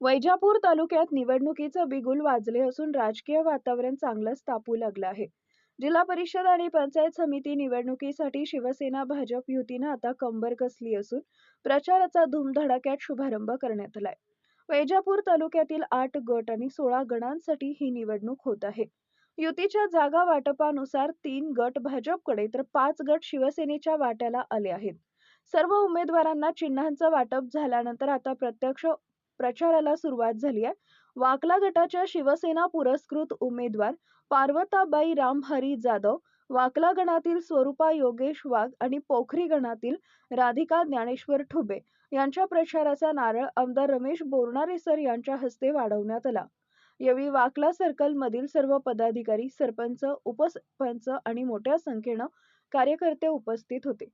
वैजापूर तालुक्यात निवडणुकीचं बिगुल वाजले असून राजकीय वातावरण चांगलंच तापू लागलं आहे. जिल्हा परिषद आणि पंचायत समिती निवडणुकीसाठी शिवसेना भाजप युतीनं आता कंबर कसली असून प्रचाराचा धूमधडाक्यात शुभारंभ करण्यात आलाय. वैजापूर तालुक्यातील आठ गट आणि सोळा गणांसाठी ही निवडणूक होत आहे. युतीच्या जागा वाटपानुसार तीन गट भाजपकडे तर पाच गट शिवसेनेच्या वाट्याला आले आहेत. सर्व उमेदवारांना चिन्हांचं वाटप झाल्यानंतर आता प्रत्यक्ष प्रचाराला सुरुवात झाली आहे. वाकला गटाच्या शिवसेना पुरस्कृत उमेदवार पार्वताबाई रामहरी जाधव वाकला गणातील स्वरूपा योगेश वाघ आणि पोखरी गणातील राधिका ज्ञानेश्वर ठुबे यांच्या प्रचाराचा नारळ आमदार रमेश बोरणारे सर यांच्या हस्ते वाढवण्यात आला. यावेळी वाकला सर्कल मधील सर्व पदाधिकारी सरपंच उपसरपंच आणि मोठ्या संख्येनं कार्यकर्ते उपस्थित होते.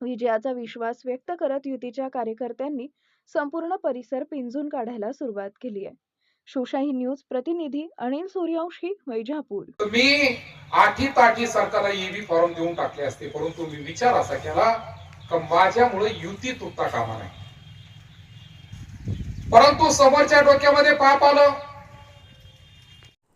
विजयाचा विश्वास व्यक्त करत युतीच्या कार्यकर्त्यांनी संपूर्ण परिसर पिंजून काढायला सुरुवात केली आहे. शिवशाही न्यूज प्रतिनिधी अनिल सूर्यवंशी वैजापूर. तुम्ही आठी ताठी सरकारला ईव्ही फॉर्म देऊन टाकले असते परंतु मी विचार असा केला का माझ्यामुळे युती तुटता कामा नाही परंतु समोरच्या डोक्यामध्ये पाप आलं.